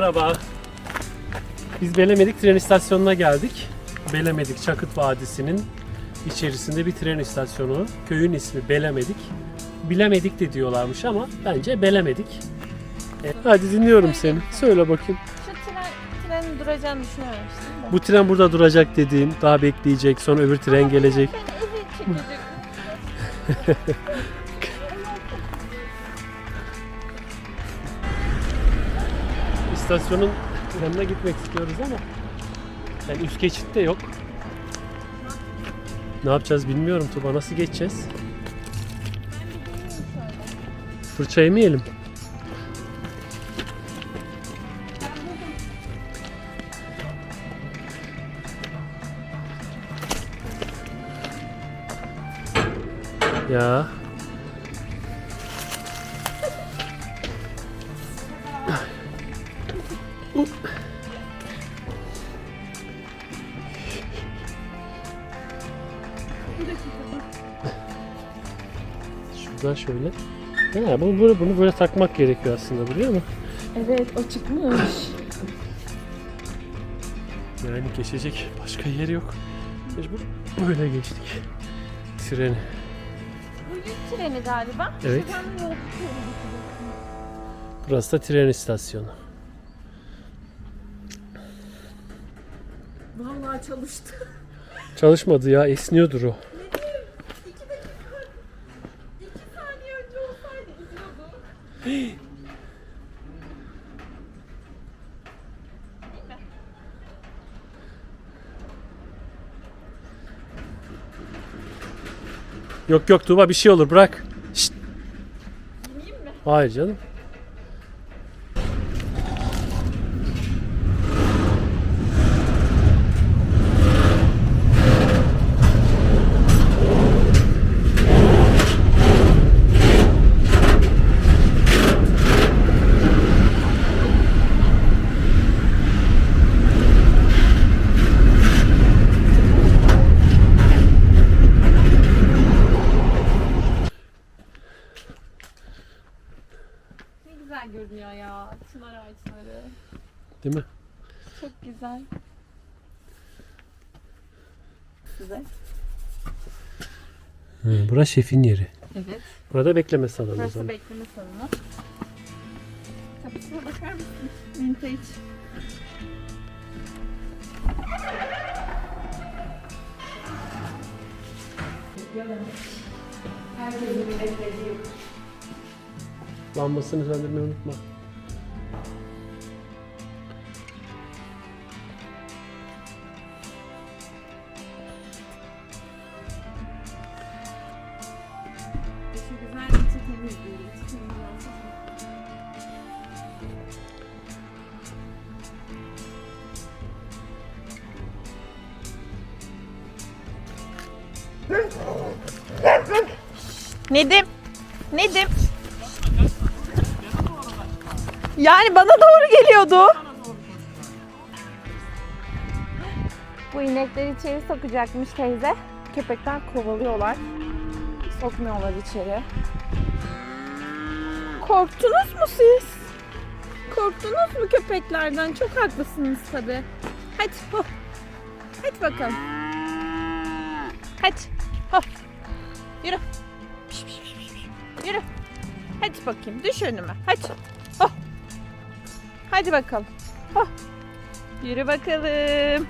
Merhaba. Biz Belemedik tren istasyonuna geldik. Belemedik Çakıt Vadisi'nin içerisinde bir tren istasyonu. Köyün ismi Belemedik. Bilemedik de diyorlarmış ama bence Belemedik. E, hadi dinliyorum seni. Söyle bakayım. Şu tren, trenin duracağını düşünememiştim de. Bu tren burada duracak dediğin, daha bekleyecek, sonra öbür tren gelecek. Ben eziyet çekecek. İstasyonun yanına gitmek istiyoruz ama yani üst geçit de yok. Ne yapacağız bilmiyorum Tuba. Nasıl geçeceğiz? Fırça yemeyelim. Ya. Şuradan şöyle. Ha, bunu, bunu, bunu böyle takmak gerekiyor aslında biliyor musun? Evet o çıkmış. Yani geçecek başka yer yok. Mecbur böyle geçtik. Treni. Bu yük treni galiba. Evet. Şuradan. Burası da tren istasyonu. Vallahi çalıştı. Çalışmadı ya esniyordur o. Yok yok Tuğba bir şey olur bırak. Şşt. Hayır canım. Ne güzel görünüyor ya. Çınar ağaçları. Değil mi? Çok güzel. Size. Hı, burası şefin yeri. Evet. Burada bekleme salonu Burası zaman. bekleme salonu. Kapısına bakar mısın? Vintage. Herkesin beklediği. Lambasını söndürmeyi unutma. Nedim. Nedim. Yani bana doğru geliyordu. Bu inekleri içeri sokacakmış teyze. Köpekler kovalıyorlar. Sokmuyorlar içeri. Korktunuz mu siz? Korktunuz mu köpeklerden? Çok haklısınız tabi. Hadi. Hadi bakalım. Hadi. Hop. Yürü. Yürü. Hadi bakayım. Düş önüme. Hadi. Hop. Hadi bakalım. Hop. Yürü bakalım.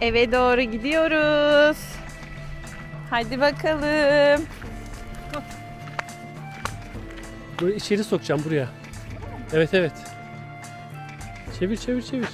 Eve doğru gidiyoruz. Hadi bakalım. Burayı içeri sokacağım buraya. Evet evet. Çevir çevir çevir.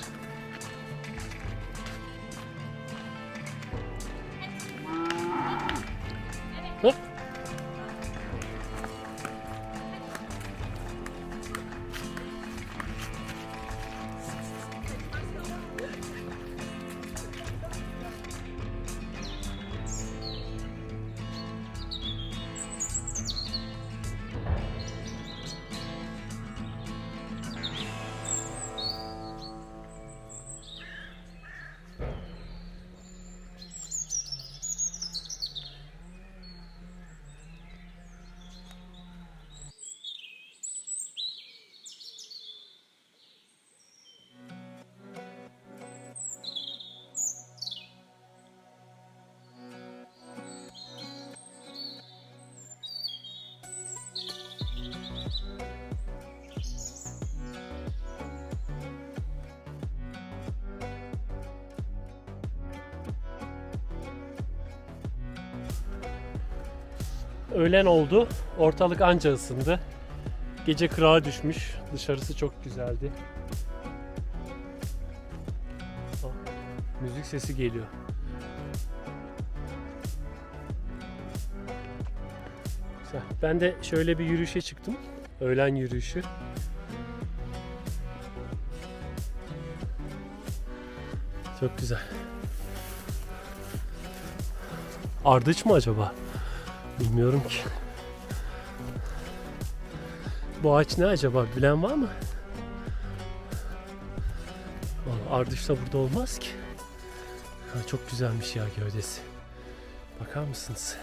Öğlen oldu. Ortalık anca ısındı. Gece kırağa düşmüş. Dışarısı çok güzeldi. Aa, müzik sesi geliyor. Güzel. Ben de şöyle bir yürüyüşe çıktım. Öğlen yürüyüşü. Çok güzel. Ardıç mı acaba? Bilmiyorum ki. Bu ağaç ne acaba? Bilen var mı? Vallahi ardıç da burada olmaz ki. Ha, çok güzelmiş ya gövdesi. Bakar mısınız?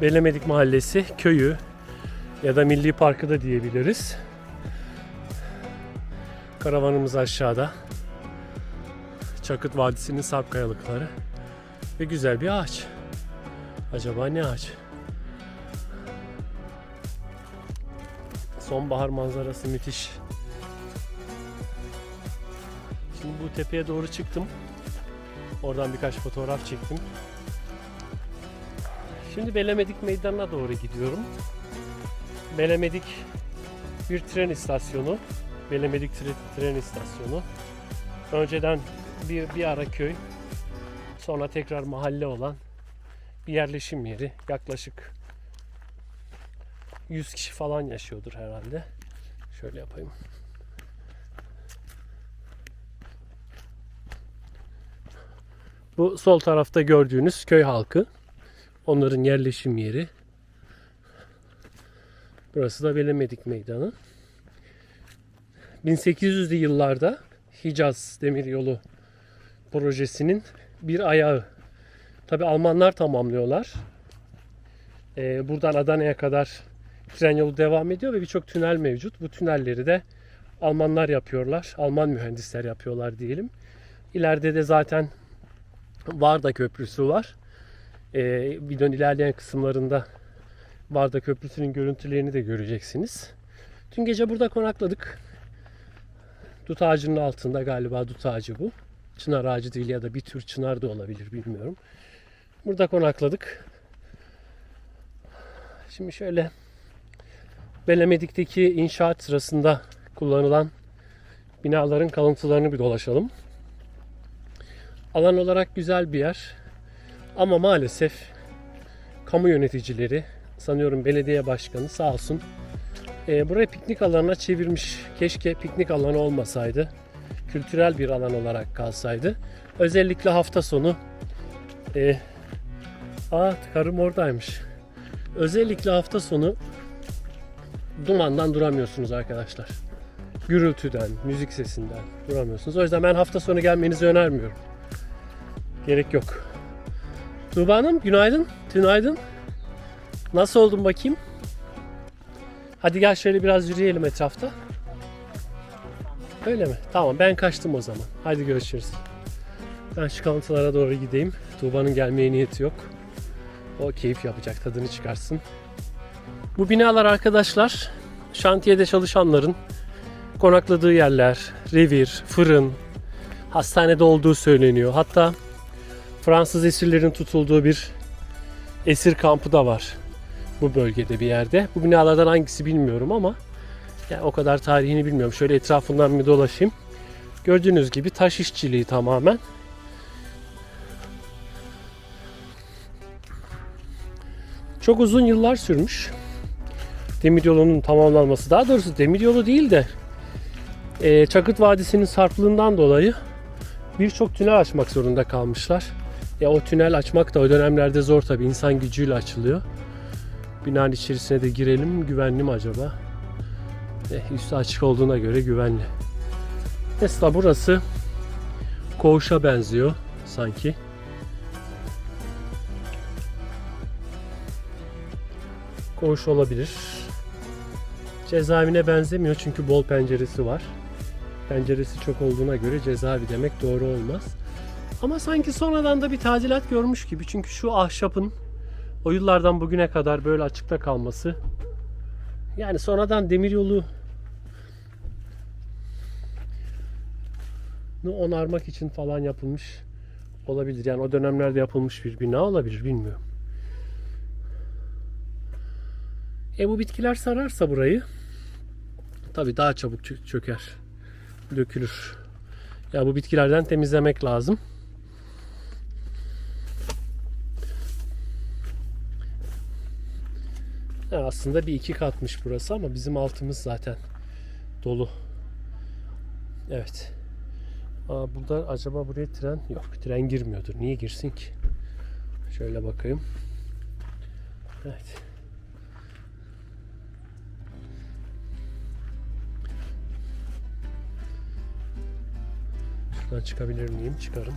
Belemedik Mahallesi köyü ya da Milli Parkı da diyebiliriz. Karavanımız aşağıda. Çakıt Vadisi'nin sarp kayalıkları ve güzel bir ağaç. Acaba ne ağaç? Sonbahar manzarası müthiş. Şimdi bu tepeye doğru çıktım. Oradan birkaç fotoğraf çektim. Şimdi Belemedik Meydanı'na doğru gidiyorum. Belemedik bir tren istasyonu. Belemedik tre- tren istasyonu. Önceden bir, bir ara köy, sonra tekrar mahalle olan bir yerleşim yeri. Yaklaşık 100 kişi falan yaşıyordur herhalde. Şöyle yapayım. Bu sol tarafta gördüğünüz köy halkı. Onların yerleşim yeri. Burası da Belemedik Meydanı. 1800'lü yıllarda Hicaz Demiryolu projesinin bir ayağı. Tabi Almanlar tamamlıyorlar. Ee, buradan Adana'ya kadar tren yolu devam ediyor ve birçok tünel mevcut. Bu tünelleri de Almanlar yapıyorlar. Alman mühendisler yapıyorlar diyelim. İleride de zaten Varda Köprüsü var. Ee, videonun ilerleyen kısımlarında Varda Köprüsü'nün görüntülerini de göreceksiniz. Dün gece burada konakladık. Dut ağacının altında galiba dut ağacı bu. Çınar ağacı değil ya da bir tür çınar da olabilir bilmiyorum. Burada konakladık. Şimdi şöyle Belemedik'teki inşaat sırasında kullanılan binaların kalıntılarını bir dolaşalım. Alan olarak güzel bir yer. Ama maalesef kamu yöneticileri, sanıyorum belediye başkanı sağ olsun e, burayı piknik alanına çevirmiş. Keşke piknik alanı olmasaydı. Kültürel bir alan olarak kalsaydı. Özellikle hafta sonu e, Aa karım oradaymış. Özellikle hafta sonu dumandan duramıyorsunuz arkadaşlar. Gürültüden, müzik sesinden duramıyorsunuz. O yüzden ben hafta sonu gelmenizi önermiyorum. Gerek yok. Tuğba Hanım günaydın. Günaydın. Nasıl oldun bakayım? Hadi gel şöyle biraz yürüyelim etrafta. Öyle mi? Tamam ben kaçtım o zaman. Hadi görüşürüz. Ben şu kalıntılara doğru gideyim. Tuğba'nın gelmeye niyeti yok. O keyif yapacak, tadını çıkarsın. Bu binalar arkadaşlar şantiyede çalışanların konakladığı yerler, revir, fırın, hastanede olduğu söyleniyor. Hatta Fransız esirlerin tutulduğu bir esir kampı da var bu bölgede bir yerde. Bu binalardan hangisi bilmiyorum ama yani o kadar tarihini bilmiyorum. Şöyle etrafından bir dolaşayım. Gördüğünüz gibi taş işçiliği tamamen. Çok uzun yıllar sürmüş. Demiryolu'nun tamamlanması. Daha doğrusu demiryolu değil de e, Çakıt Vadisi'nin sarplığından dolayı birçok tünel açmak zorunda kalmışlar. Ya o tünel açmak da o dönemlerde zor tabi insan gücüyle açılıyor. Binanın içerisine de girelim güvenli mi acaba? Eh, üstü açık olduğuna göre güvenli. Mesela burası koğuşa benziyor sanki. Koğuş olabilir. Cezaevine benzemiyor çünkü bol penceresi var. Penceresi çok olduğuna göre cezaevi demek doğru olmaz. Ama sanki sonradan da bir tadilat görmüş gibi. Çünkü şu ahşapın O yıllardan bugüne kadar böyle açıkta kalması yani sonradan demiryolu onarmak için falan yapılmış olabilir. Yani o dönemlerde yapılmış bir bina olabilir bilmiyorum. E bu bitkiler sararsa burayı tabii daha çabuk çö- çöker. Dökülür. Ya bu bitkilerden temizlemek lazım. Ya aslında bir iki katmış burası ama bizim altımız zaten dolu. Evet. Aa, burada acaba buraya tren yok. Tren girmiyordur. Niye girsin ki? Şöyle bakayım. Evet. Şuradan çıkabilir miyim? Çıkarım.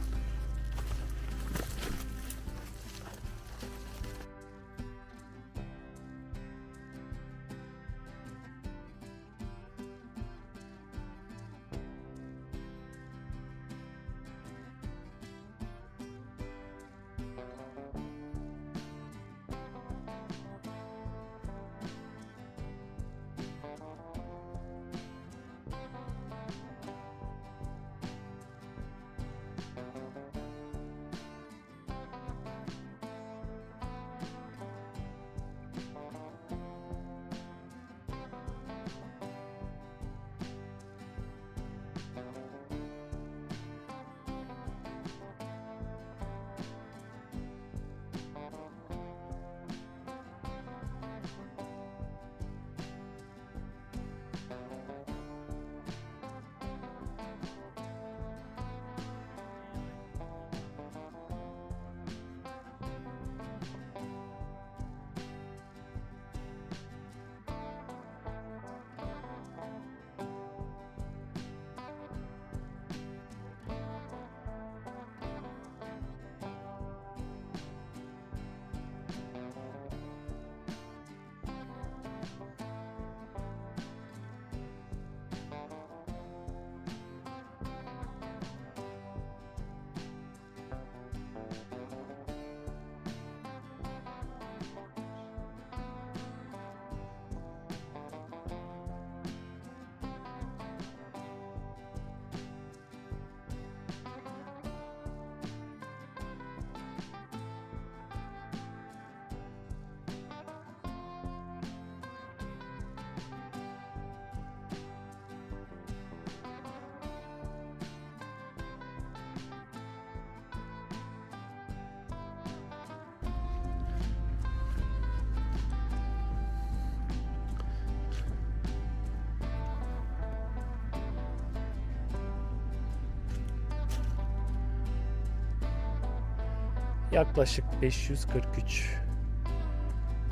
Yaklaşık 543.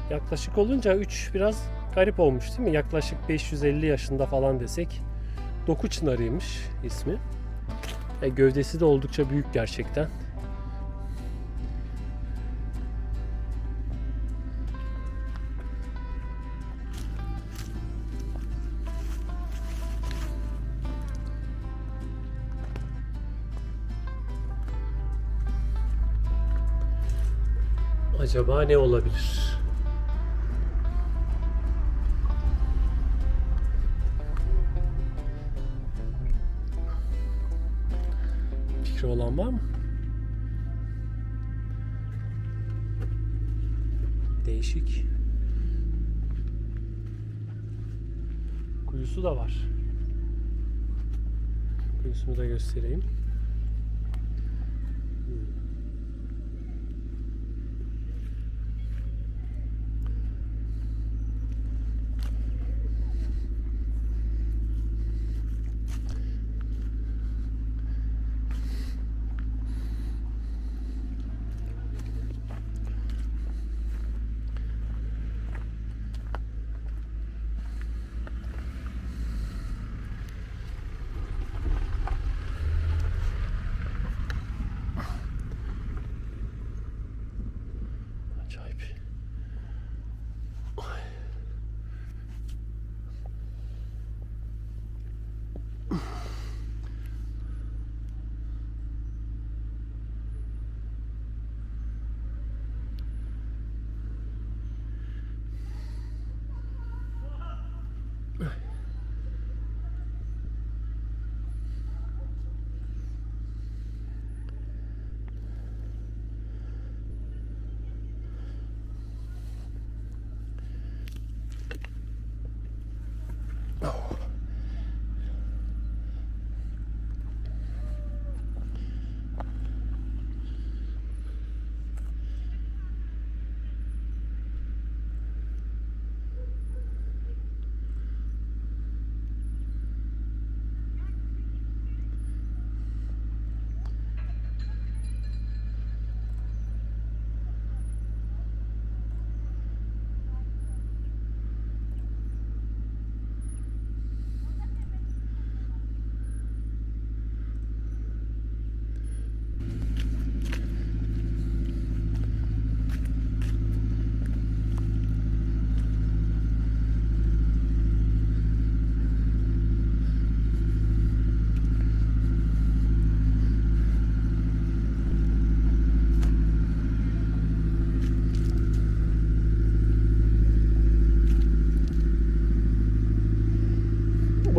Yaklaşık olunca 3 biraz garip olmuş değil mi? Yaklaşık 550 yaşında falan desek. Doku çınarıymış ismi. E, gövdesi de oldukça büyük gerçekten. Acaba ne olabilir? Fikri olan var mı? Değişik. Kuyusu da var. Kuyusunu da göstereyim.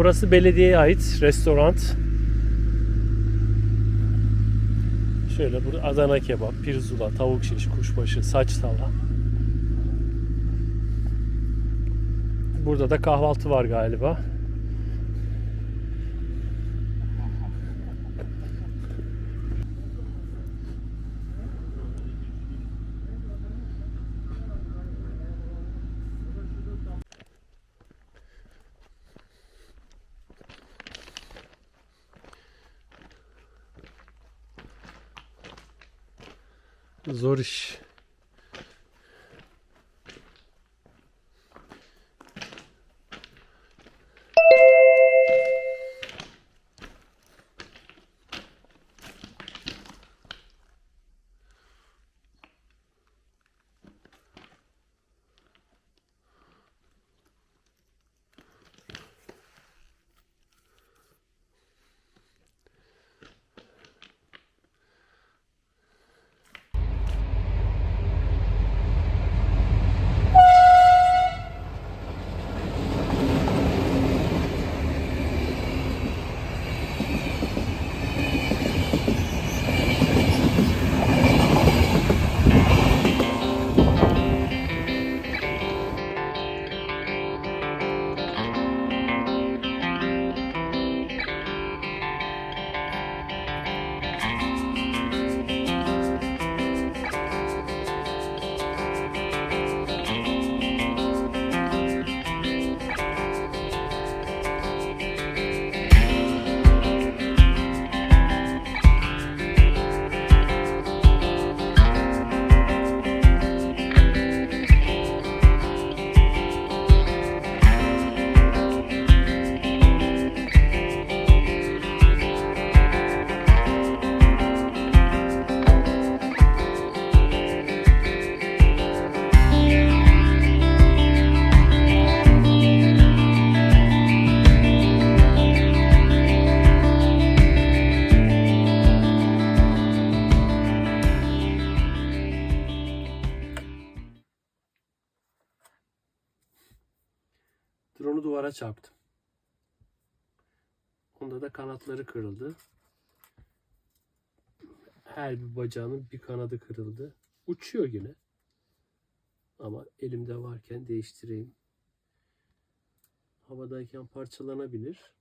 Burası belediyeye ait restoran. Şöyle burada Adana kebap, pirzula, tavuk şiş, kuşbaşı, saç tava. Burada da kahvaltı var galiba. Zor iş. Duvara çarptım. Onda da kanatları kırıldı. Her bir bacağının bir kanadı kırıldı. Uçuyor yine. Ama elimde varken değiştireyim. Havadayken parçalanabilir.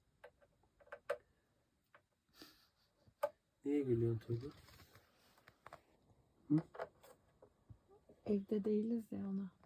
Niye gülüyorsun Tuğba? Evde değiliz ya ona.